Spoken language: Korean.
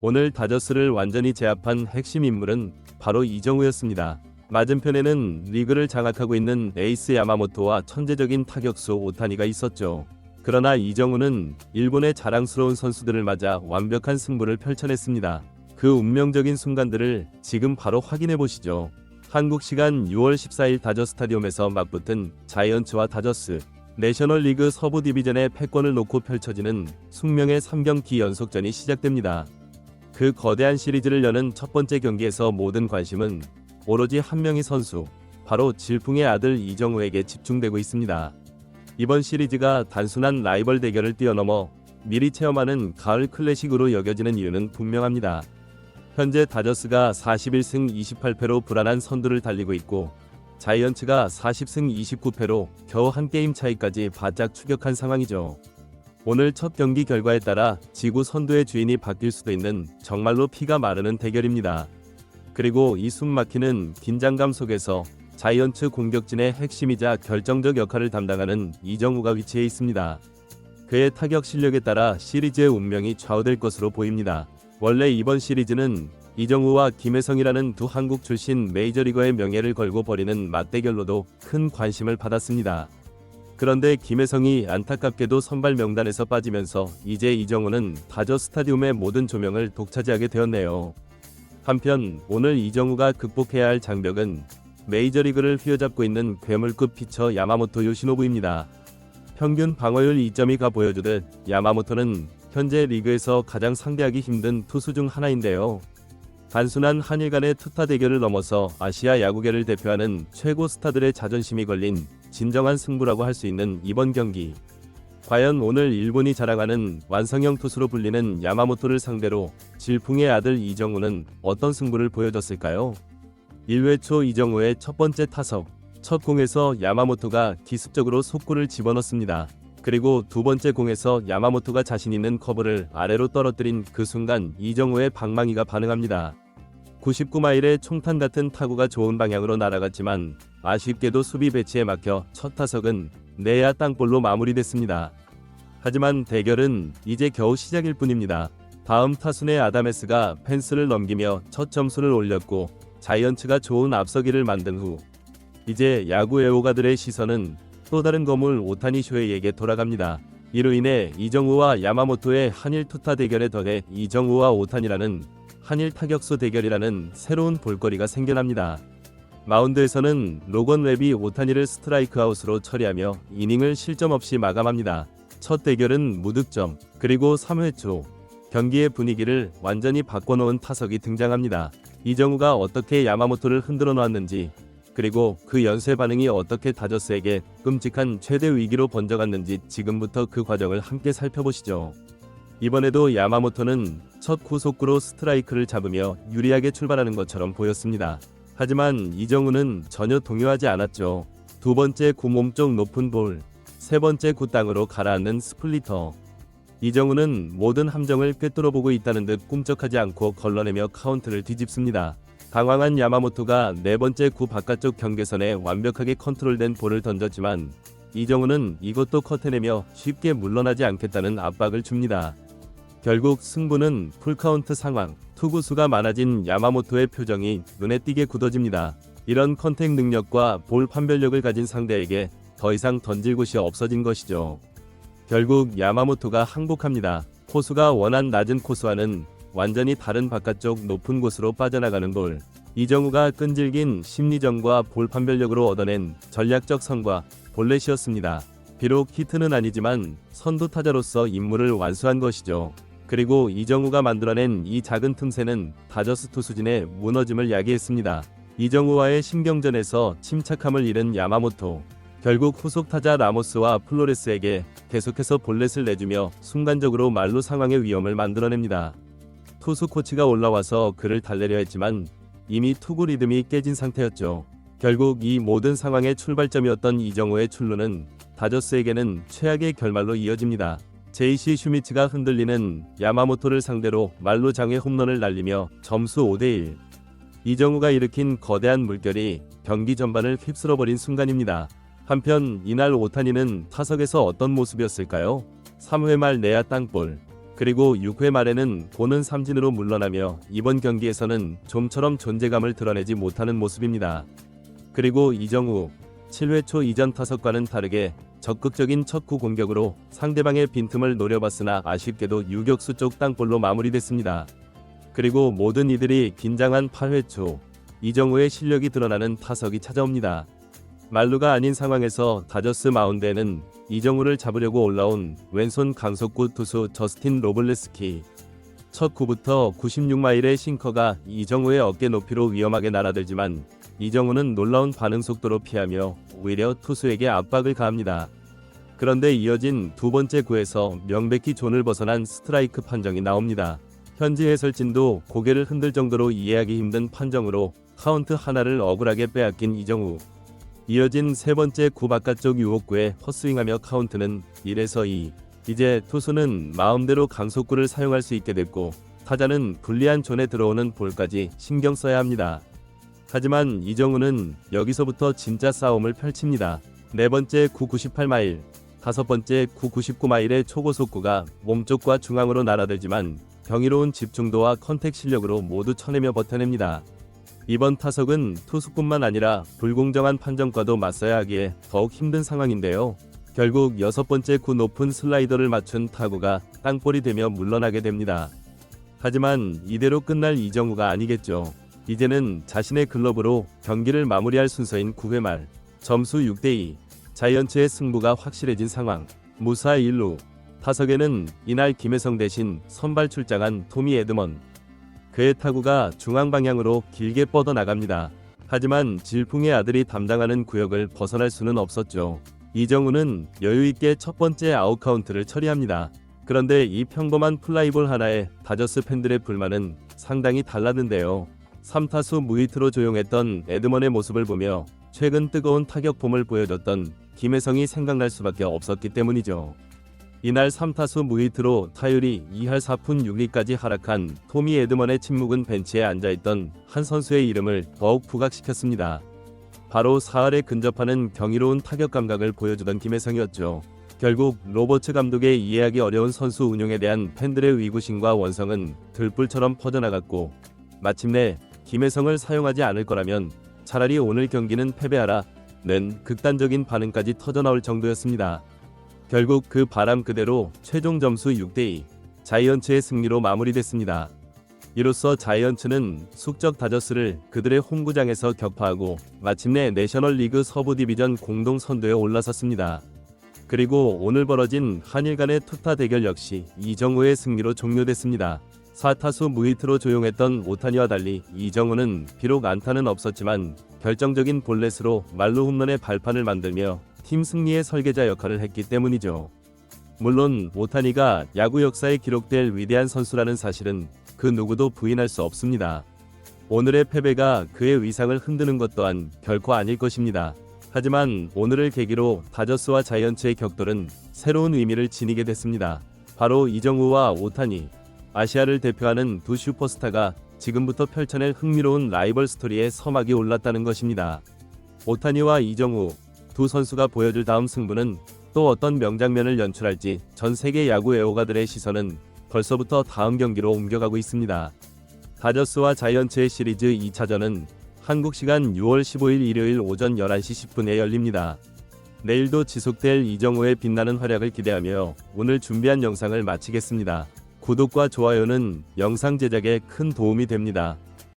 오늘 다저스를 완전히 제압한 핵심 인물은 바로 이정우였습니다. 맞은편에는 리그를 장악하고 있는 에이스 야마모토와 천재적인 타격수 오타니가 있었죠. 그러나 이정우는 일본의 자랑스러운 선수들을 맞아 완벽한 승부를 펼쳐냈습니다. 그 운명적인 순간들을 지금 바로 확인해 보시죠. 한국 시간 6월 14일 다저 스타디움에서 맞붙은 자이언츠와 다저스 내셔널 리그 서부 디비전의 패권을 놓고 펼쳐지는 숙명의 3경기 연속전이 시작됩니다. 그 거대한 시리즈를 여는 첫 번째 경기에서 모든 관심은 오로지 한 명의 선수, 바로 질풍의 아들 이정우에게 집중되고 있습니다. 이번 시리즈가 단순한 라이벌 대결을 뛰어넘어 미리 체험하는 가을 클래식으로 여겨지는 이유는 분명합니다. 현재 다저스가 41승 28패로 불안한 선두를 달리고 있고 자이언츠가 40승 29패로 겨우 한 게임 차이까지 바짝 추격한 상황이죠. 오늘 첫 경기 결과에 따라 지구 선두의 주인이 바뀔 수도 있는 정말로 피가 마르는 대결입니다. 그리고 이 숨막히는 긴장감 속에서 자이언츠 공격진의 핵심이자 결정적 역할을 담당하는 이정우가 위치해 있습니다. 그의 타격 실력에 따라 시리즈의 운명이 좌우될 것으로 보입니다. 원래 이번 시리즈는 이정우와 김혜성이라는 두 한국 출신 메이저리거의 명예를 걸고 벌이는 맞대결로도 큰 관심을 받았습니다. 그런데 김혜성이 안타깝게도 선발 명단에서 빠지면서 이제 이정우는 다저 스타디움의 모든 조명을 독차지하게 되었네요. 한편 오늘 이정우가 극복해야 할 장벽은 메이저리그를 휘어잡고 있는 괴물급 피처 야마모토 요시노부입니다. 평균 방어율 2.2가 보여주듯 야마모토는 현재 리그에서 가장 상대하기 힘든 투수 중 하나인데요. 단순한 한일 간의 투타 대결을 넘어서 아시아 야구계를 대표하는 최고 스타들의 자존심이 걸린 진정한 승부라고 할 수 있는 이번 경기. 과연 오늘 일본이 자랑하는 완성형 투수로 불리는 야마모토를 상대로 질풍의 아들 이정우는 어떤 승부를 보여줬을까요? 1회 초 이정우의 첫 번째 타석. 첫 공에서 야마모토가 기습적으로 속구를 집어넣습니다. 그리고 두 번째 공에서 야마모토가 자신 있는 커브를 아래로 떨어뜨린 그 순간 이정우의 방망이가 반응합니다. 99마일의 총탄 같은 타구가 좋은 방향으로 날아갔지만 아쉽게도 수비 배치에 막혀 첫 타석은 내야 땅볼로 마무리됐습니다. 하지만 대결은 이제 겨우 시작일 뿐입니다. 다음 타순의 아다메스가 펜스를 넘기며 첫 점수를 올렸고 자이언츠가 좋은 앞서기를 만든 후 이제 야구 애호가들의 시선은 또 다른 거물 오타니 쇼헤이에게 돌아갑니다. 이로 인해 이정우와 야마모토의 한일 투타 대결에 더해 이정우와 오타니라는 한일 타격수 대결이라는 새로운 볼거리가 생겨납니다. 마운드에서는 로건 랩이 오타니를 스트라이크 아웃으로 처리하며 이닝을 실점 없이 마감합니다. 첫 대결은 무득점, 그리고 3회 초 경기의 분위기를 완전히 바꿔놓은 타석이 등장합니다. 이정우가 어떻게 야마모토를 흔들어 놨는지 그리고 그 연쇄 반응이 어떻게 다저스에게 끔찍한 최대 위기로 번져갔는지 지금부터 그 과정을 함께 살펴보시죠. 이번에도 야마모토는 첫 구속구로 스트라이크를 잡으며 유리하게 출발하는 것처럼 보였습니다. 하지만 이정우는 전혀 동요하지 않았죠. 두 번째 구 몸쪽 높은 볼, 세 번째 구 땅으로 가라앉는 스플리터. 이정우는 모든 함정을 꿰뚫어 보고 있다는 듯 꿈쩍하지 않고 걸러내며 카운트를 뒤집습니다. 당황한 야마모토가 네 번째 구 바깥쪽 경계선에 완벽하게 컨트롤된 볼을 던졌지만 이정우는 이것도 커트내며 쉽게 물러나지 않겠다는 압박을 줍니다. 결국 승부는 풀카운트 상황, 투구수가 많아진 야마모토의 표정이 눈에 띄게 굳어집니다. 이런 컨택 능력과 볼 판별력을 가진 상대에게 더 이상 던질 곳이 없어진 것이죠. 결국 야마모토가 항복합니다. 코수가 원한 낮은 코스와는 완전히 다른 바깥쪽 높은 곳으로 빠져나가는 볼. 이정우가 끈질긴 심리전과 볼 판별력으로 얻어낸 전략적 성과 볼넷이었습니다. 비록 히트는 아니지만 선두 타자로서 임무를 완수한 것이죠. 그리고 이정우가 만들어낸 이 작은 틈새는 다저스 투수진의 무너짐을 야기했습니다. 이정우와의 신경전에서 침착함을 잃은 야마모토. 결국 후속 타자 라모스와 플로레스에게 계속해서 볼넷을 내주며 순간적으로 말루 상황의 위험을 만들어냅니다. 투수 코치가 올라와서 그를 달래려 했지만 이미 투구 리듬이 깨진 상태였죠. 결국 이 모든 상황의 출발점이었던 이정우의 출루는 다저스에게는 최악의 결말로 이어집니다. 제이시 슈미츠가 흔들리는 야마모토를 상대로 말로 장외 홈런을 날리며 점수 5대1. 이정우가 일으킨 거대한 물결이 경기 전반을 휩쓸어버린 순간입니다. 한편 이날 오타니는 타석에서 어떤 모습이었을까요? 3회 말 내야 땅볼. 그리고 6회 말에는 보는 삼진으로 물러나며 이번 경기에서는 좀처럼 존재감을 드러내지 못하는 모습입니다. 그리고 이정우 7회 초 이전 타석과는 다르게 적극적인 첫구 공격으로 상대방의 빈틈을 노려봤으나 아쉽게도 유격수 쪽 땅볼로 마무리됐습니다. 그리고 모든 이들이 긴장한 8회 초 이정우의 실력이 드러나는 타석이 찾아옵니다. 말루가 아닌 상황에서 다저스 마운드에는 이정우를 잡으려고 올라온 왼손 강속구 투수 저스틴 로블레스키. 첫 구부터 96마일의 싱커가 이정우의 어깨 높이로 위험하게 날아들지만 이정우는 놀라운 반응 속도로 피하며 오히려 투수에게 압박을 가합니다. 그런데 이어진 두 번째 구에서 명백히 존을 벗어난 스트라이크 판정이 나옵니다. 현지 해설진도 고개를 흔들 정도로 이해하기 힘든 판정으로 카운트 하나를 억울하게 빼앗긴 이정우. 이어진 세 번째 구 바깥쪽 유혹구에 헛스윙하며 카운트는 1에서 2. 이제 투수는 마음대로 강속구를 사용할 수 있게 됐고 타자는 불리한 존에 들어오는 볼까지 신경 써야 합니다. 하지만 이정우는 여기서부터 진짜 싸움을 펼칩니다. 네 번째 9 98마일, 다섯 번째 9 99마일의 초고속구가 몸쪽과 중앙으로 날아들지만 경이로운 집중도와 컨택 실력으로 모두 쳐내며 버텨냅니다. 이번 타석은 투수뿐만 아니라 불공정한 판정과도 맞서야 하기에 더욱 힘든 상황인데요. 결국 여섯 번째 구 높은 슬라이더를 맞춘 타구가 땅볼이 되며 물러나게 됩니다. 하지만 이대로 끝날 이정우가 아니겠죠. 이제는 자신의 글러브로 경기를 마무리할 순서인 9회 말 점수 6대2 자이언츠의 승부가 확실해진 상황 무사 1루 타석에는 이날 김혜성 대신 선발 출장한 토미 에드먼 그의 타구가 중앙 방향으로 길게 뻗어 나갑니다. 하지만 질풍의 아들이 담당하는 구역을 벗어날 수는 없었죠. 이정우는 여유 있게 첫 번째 아웃 카운트를 처리합니다. 그런데 이 평범한 플라이볼 하나에 다저스 팬들의 불만은 상당히 달랐는데요. 3타수 무히트로 조용했던 에드먼의 모습을 보며 최근 뜨거운 타격폼을 보여줬던 김혜성이 생각날 수밖에 없었기 때문이죠. 이날 3타수 무히트로 타율이 2할 4푼 6리까지 하락한 토미 에드먼의 침묵은 벤치에 앉아있던 한 선수의 이름을 더욱 부각시켰습니다. 바로 사활에 근접하는 경이로운 타격 감각을 보여주던 김혜성이었죠. 결국 로버츠 감독의 이해하기 어려운 선수 운용에 대한 팬들의 의구심과 원성은 들불처럼 퍼져나갔고 마침내 김혜성을 사용하지 않을 거라면 차라리 오늘 경기는 패배하라 는 극단적인 반응까지 터져나올 정도였습니다. 결국 그 바람 그대로 최종 점수 6대2 자이언츠의 승리로 마무리됐습니다. 이로써 자이언츠는 숙적 다저스를 그들의 홈구장에서 격파하고 마침내 내셔널리그 서부 디비전 공동 선두에 올라섰습니다. 그리고 오늘 벌어진 한일 간의 투타 대결 역시 이정우의 승리로 종료됐습니다. 4타수 무히트로 조용했던 오타니와 달리 이정우는 비록 안타는 없었지만 결정적인 볼넷으로 말루 홈런의 발판을 만들며 팀 승리의 설계자 역할을 했기 때문이죠. 물론 오타니가 야구 역사에 기록될 위대한 선수라는 사실은 그 누구도 부인할 수 없습니다. 오늘의 패배가 그의 위상을 흔드는 것 또한 결코 아닐 것입니다. 하지만 오늘을 계기로 다저스와 자이언츠의 격돌은 새로운 의미를 지니게 됐습니다. 바로 이정우와 오타니, 아시아를 대표하는 두 슈퍼스타가 지금부터 펼쳐낼 흥미로운 라이벌 스토리에 서막이 올랐다는 것입니다. 오타니와 이정우 두 선수가 보여줄 다음 승부는 또 어떤 명장면을 연출할지 전 세계 야구 애호가들의 시선은 벌써부터 다음 경기로 옮겨가고 있습니다. 다저스와 자이언츠의 시리즈 2차전은 한국 시간 6월 15일 일요일 오전 11시 10분에 열립니다. 내일도 지속될 이정우의 빛나는 활약을 기대하며 오늘 준비한 영상을 마치겠습니다. 구독과 좋아요는 영상 제작에 큰 도움이 됩니다.